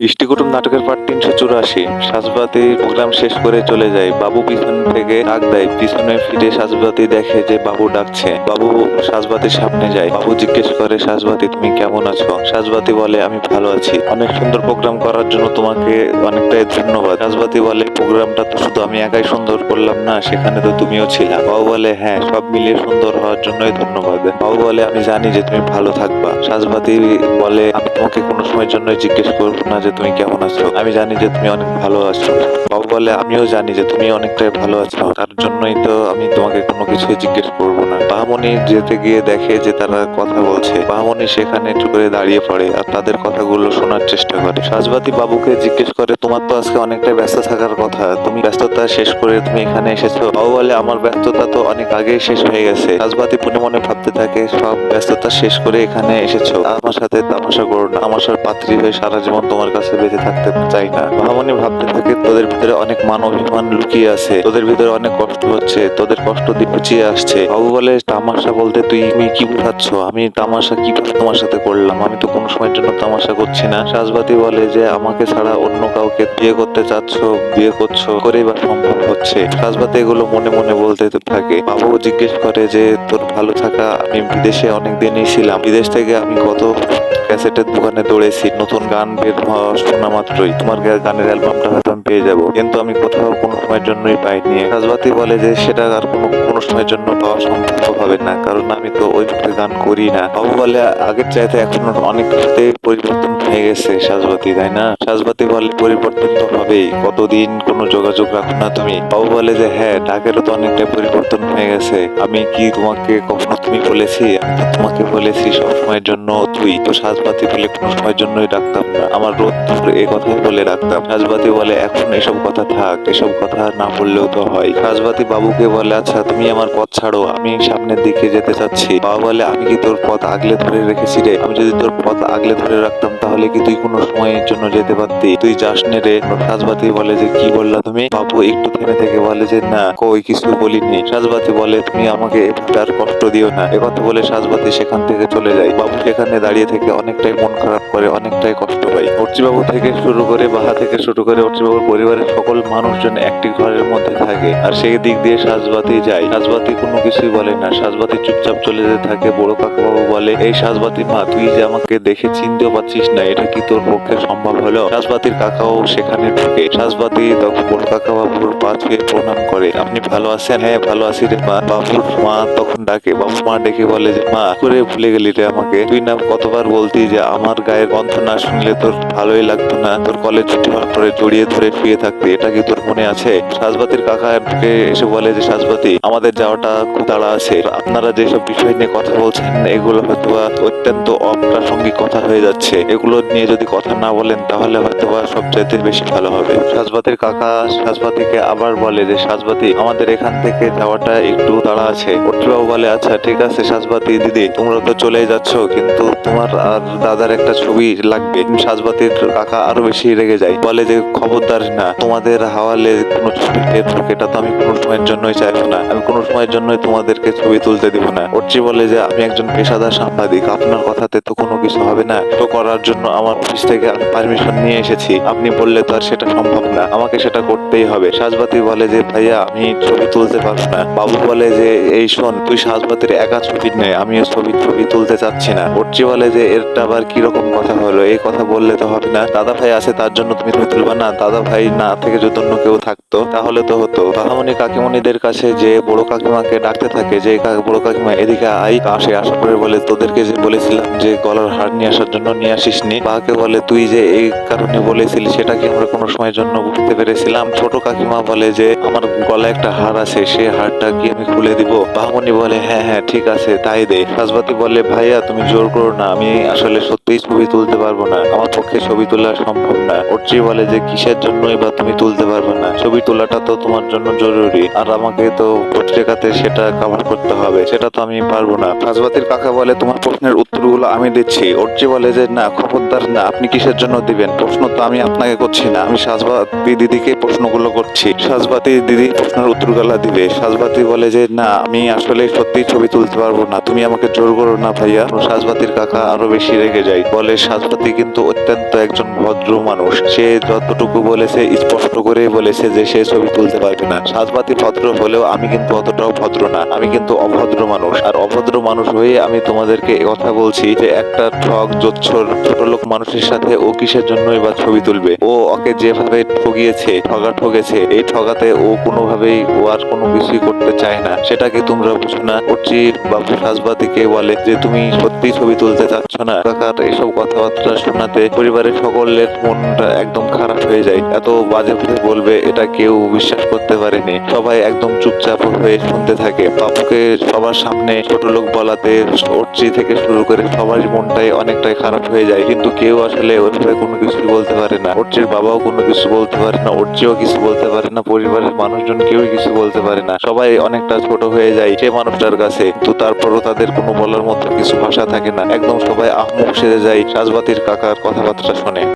ইষ্টিকুটুম নাটকের পার্ট তিনশো চুরাশি। সাজবাতি প্রোগ্রাম শেষ করে চলে যায়। বাবু পিছন থেকে ডাক দেয়। পিছনে ফিরে সাজবাতি দেখে যে বাবু ডাকছে। বাবু সাজবাতির সামনে যায়। বাবু জিজ্ঞেস করে, সাজবাতি, তুমি কেমন আছো? সাজবাতি বলে, আমি ভালো আছি। অনেক সুন্দর প্রোগ্রাম করার জন্য তোমাকে অনেকটাই ধন্যবাদ। সাজবাতি বলে, প্রোগ্রামটা তো শুধু আমি একাই সুন্দর করলাম না, সেখানে তো তুমিও ছিলা। বাবু বলে হ্যাঁ সব মিলিয়ে সুন্দর হওয়ার জন্যই ধন্যবাদ। বাবু বলে, আমি জানি যে তুমি ভালো থাকবা। সাজবাতি বলে, আমি তোমাকে কোনো সময়ের জন্য জিজ্ঞেস করব না যে তুমি কেমন আছো। আমি জানি যে তুমি অনেক ভালো আছো। বাবু বলে, আমিও জানি যে তুমি অনেকটাই ভালো আছো। তার জন্যই তো আমি তোমাকে কোনো কিছু জিজ্ঞেস করব না। বাহামণি যেতে গিয়ে দেখে যে তারা কথা বলছে। বাহামণি সেখানে একটু করে দাঁড়িয়ে পড়ে আর তাদের কথাগুলো শোনার চেষ্টা করে। সাজবাতি বাবুকে জিজ্ঞেস করে, তোমার তো আজকে অনেকটাই ব্যস্ত থাকার কথা। তুমি ব্যস্ততা শেষ করে তুমি এখানে এসেছ? বাবু বলে, আমার ব্যস্ততা তো অনেক আগেই শেষ হয়ে গেছে। সাজবাতি মনে মনে ভাবতে থাকে, সব ব্যস্ততা শেষ করে এখানে এসেছ। আমার সাথে তামাশা করো না। আমার পাত্রী হয়ে সারা জীবন তোমার কাছে বেঁচে থাকতে চাই না। মহামণি ভাবতে থাকে, তোদের ভিতরে অনেক মান অভিমান লুকিয়ে আছে, তোদের ভিতরে অনেক কষ্ট হচ্ছে, তোদের কষ্ট দিয়ে গুছিয়ে আসছে। বাবু বলে, তামাশা বলতে তুই তুমি কি বোঝাচ্ছ? আমি তামাশা কি তোমার সাথে করলাম? আমি তো কোনো সময়ের জন্য তামাশা করছি না। সাজবাতি বলে যে, আমাকে ছাড়া অন্য কাউকে বিয়ে করতে চাচ্ছ, বিয়ে করছ, করেই বা সম্ভব হচ্ছে। সাজবাতি এগুলো মনে মনে বলতে থাকে। বাবু জিজ্ঞেস করে যে, তোর ভালো থাকা, আমি বিদেশে অনেক দিনই ছিলাম। বিদেশ থেকে আমি কত ক্যাসেটের দোকানে দৌড়েছি, নতুন গান বের হওয়া শোনা মাত্রই। তোমার গানের অ্যালবামটা হয়তো আমি পেয়ে যাব। কিন্তু আমি কোথাও কোনো সময়ের জন্যই পাইনি। রাজবাতি বলে যে সেটা আর কোনো কোনো সময়ের জন্য পাওয়া সম্ভব হবে না। কারণ আমি তো ওইভাবে গান করি না। বাবু বলে, আগের চাইতে এখন অনেক পরিবর্তন হয়ে গেছে সাজবাতি, তাই না? সাজবাতি বলে পরিবর্তন তো হবেই। কতদিন কোনো যোগাযোগ রাখো না তুমি। বাবু বলে যে হ্যাঁ ডাকেরও তো অনেকটাই পরিবর্তন হয়ে গেছে। আমি কি তোমাকে কখনো তুমি বলেছি? আমি তোমাকে বলেছি সব সময়ের জন্য তুই। তো সাজবাতি বলে কোনো সময়ের জন্যই ডাকতাম না। আমার রোদ এই কথাই বলে রাখতাম। সাজবাতি বলে, এখন এসব কথা থাক, এসব কথা না বললেও তো হয়। সাজবাতি বাবুকে বলে আচ্ছা তুমি আমার পথ ছাড়ো, আমি সামনের দিকে যেতে চাচ্ছি। বাবা বলে, আমি কি তোর পথ আগলে ধরে রেখেছি রে? আমি যদি তোর পথ আগলে ধরে রাখতাম, তাহলে কি তুই কোনো সময়ের জন্য যেতে পারতি? তুই যাস নে রে। সাজবাতি বলে যে, কি বললা তুমি? বাবু একটু থেমে থেকে বলে যে, না, কই কিছু বলিনি। সাজবাতি বলে, তুমি আমাকে আর কষ্ট দিও না। একথা বলে সাজবাতি সেখান থেকে চলে যায়। বাবু সেখানে দাঁড়িয়ে থেকে অনেকটাই মন খারাপ করে, অনেকটাই কষ্ট পায়। বাবু থেকে শুরু করে বাহা থেকে শুরু করে বাবুর পরিবারের সকল মানুষজন একটি ঘরের মধ্যে থাকে। আর সেই দিক দিয়ে সাজবাতি যায়। সাজবাতি কোনো কিছুই বলে না। সাজবাতি চুপচাপ চলে যেতে থাকে। বড় কাকাবাবু বলে, এই সাজবাতি মা, তুই যে আমাকে দেখে চিনতেও পারছিস না, এটা কি তোর পক্ষে সম্ভব হলো? সাজবাতির কাকাও সেখানে ঢুকে। সাজবাতি তখন বড় কাকাবাবুর পা ছুঁয়ে প্রণাম করে, আপনি ভালো আছেন? হ্যাঁ ভালো আছি রে মা। বাবুর মা তখন ডাকে। বাবু মা ডেকে বলে যে, মা করে ভুলে গেলি রে আমাকে? তুই না কতবার বলতি যে, আমার গায়ের গন্ধ না শুনলে তোর ভালোই লাগতো না। তোর কলেজ ছুটি হওয়ার পরে জড়িয়ে ধরে শুয়ে থাকতে। এটা কি তোর মনে আছে? সাজবাতির কাকা এসে বলে যে, সাজবাতি, আমাদের যাওয়াটা খুব তাড়া আছে। আপনারা যেসব বিষয় নিয়ে কথা বলছেন, এগুলো হয়তো অত্যন্ত অপ্রাসঙ্গিক কথা হয়ে যাচ্ছে। এগুলো নিয়ে যদি কথা না বলেন, তাহলে হয়তো সবচাইতে বেশি ভালো হবে। সাজবাতির কাকা সাজবাতিকে আবার বলে যে, সাজবাতি, আমাদের এখান থেকে যাওয়াটা একটু তাড়া আছে। অট্টিবাবু বলে আচ্ছা ঠিক আছে, সাজবাতি দিদি, তোমরা তো চলেই যাচ্ছ, কিন্তু তোমার আর দাদার একটা ছবি লাগবে। সাজবাতির কাকা আরও বেশি রেগে যায়। বলে যে, খবরদার না, তোমাদের হাওয়ালে কোনো ছবি টের এটা তো আমি কোনো সময়ের জন্যই চাইব না। আমি কোনো সময়ের জন্যই তোমাদেরকে ছবি তুলতে দিব না। অর্চি বলে যে, আমি একজন পেশাদার সাংবাদিক, আপনার কথাতে তো কোনো কিছু হবে না। তো করার জন্য আমার অফিস থেকে আমি পারমিশন নিয়ে এসেছি। আপনি বললে তো আর সেটা সম্ভব না। আমাকে সেটা করতেই হবে। সাজবাতি বলে যে, ভাইয়া, আমি ছবি তুলতে পারব না। বাবু বলে যে, এই শোন, তুই সাজবাতির একা ছবি নে, আমিও ছবি ছবি তুলতে চাচ্ছি না। অর্চি বলে যে, এরটা আবার কীরকম কথা হলো? এই কথা বললে তো হবে না। দাদা ভাই আছে তার জন্য তুমি তুমি তুলবা না। দাদা ভাই না থেকে যদি অন্য কেউ থাকতো, তাহলে তো হতো। বাহামণি কাকিমণিদের কাছে যে বড় কাকিমাকে ডাকতে থাকে, যে বড় কাকিমা এদিকে আই আসে আসা করে বলে, তোদেরকে যে বলেছিলাম যে গলার হার নিয়ে আসার জন্য নিয়ে আসিস নি বাকে বলে, তুই যে এই কারণে বলেছিলি, সেটা কি আমরা কোনো সময়ের জন্য বুঝতে পেরেছিলাম? ছোট কাকিমা বলে যে, আমার গলায় একটা হার আছে, সে হারটা কি আমি খুলে দিব? বাহামণি বলে হ্যাঁ হ্যাঁ ঠিক আছে, তাই দে। সাজবাতি বলে, ভাইয়া, তুমি জোর করো না, আমি আসলে সত্যিই ছবি তুলতে পারব না। আমার পক্ষে ছবি তোলা সম্ভব না। অর্চি বলে যে কিসের জন্যই বা তুমি তুলতে পারবে না ছবি তোলাটা তো তোমার জন্য জরুরি। আর আমাকে তো পত্রিকাতে সেটা কভার করতে হবে সেটা তো আমি পারব না। সাজবাতির কাকা বলে তোমার প্রশ্নের উত্তরগুলো আমি দিচ্ছি। অর্চি বলে যে না খবরদার না আপনি কিসের জন্য দিবেন? প্রশ্ন তো আমি আপনাকে করছি না। আমি সাজবাতি দিদিকে প্রশ্নগুলো করছি। সাজবাতি দিদি প্রশ্নের উত্তরগুলো দিবে। সাজবাতি বলে যে না আমি আসলে সত্যি ছবি তুলতে পারব না। তুমি আমাকে জোর করো না ভাইয়া। সাজবাতির কাকা আরও বেশি রেগে যায়। যায়। বলে সাজপাতি কিন্তু অত্যন্ত একজন ভদ্র মানুষ। সে যতটুকু বলেছে, স্পষ্ট করে বলেছে যে সে ছবি তুলতে পারবে না। সাজপাতি ভদ্র হলেও আমি কিন্তু অতটাও ভদ্র না। আমি কিন্তু অভদ্র মানুষ। আর অভদ্র মানুষ হয়ে আমি তোমাদেরকে কথা বলছি যে একটা ঠক জোচ্ছর, ছোট লোক মানুষের সাথে ও কিসের জন্যই এবার ছবি তুলবে? ও ওকে যেভাবে ঠগিয়েছে, ঠগা ঠগেছে, এই ঠগাতে ও কোনোভাবেই ও আর কোনো কিছুই করতে চায় না। সেটাকে তোমরা বুঝো না। উচ্চি বাবু সাজবাতিকে বলে যে, তুমি সত্যি ছবি তুলতে চাচ্ছ না? এসব কথাবার্তা শোনাতে পরিবারের সকলের মনটা একদম খারাপ হয়ে যায়। এত বাজে ভাবে বলবে, এটা কেউ বিশ্বাস করতে পারেনি। সবাই একদম চুপচাপ হয়ে শুনতে থাকে। বাবুকে সবার সামনে ছোট লোক বলাতে অর্চি থেকে শুরু করে সবারই মনটাই অনেকটাই খারাপ হয়ে যায়। কিন্তু কেউ আসলে ওইভাবে কোনো কিছু বলতে পারে না। অর্চির বাবাও কোনো কিছু বলতে পারে না অর্চিও কিছু বলতে পারে না, পরিবারের মানুষজন কেউই কিছু বলতে পারে না। সবাই অনেকটা ছোট হয়ে যায় সে মানুষটার কাছে। তো তারপরও তাদের কোনো বলার মতো কিছু ভাষা থাকে না। একদম সবাই আহমুখ সেরে যায় সাজবাতির কাকার কথাবার্তা শুনে।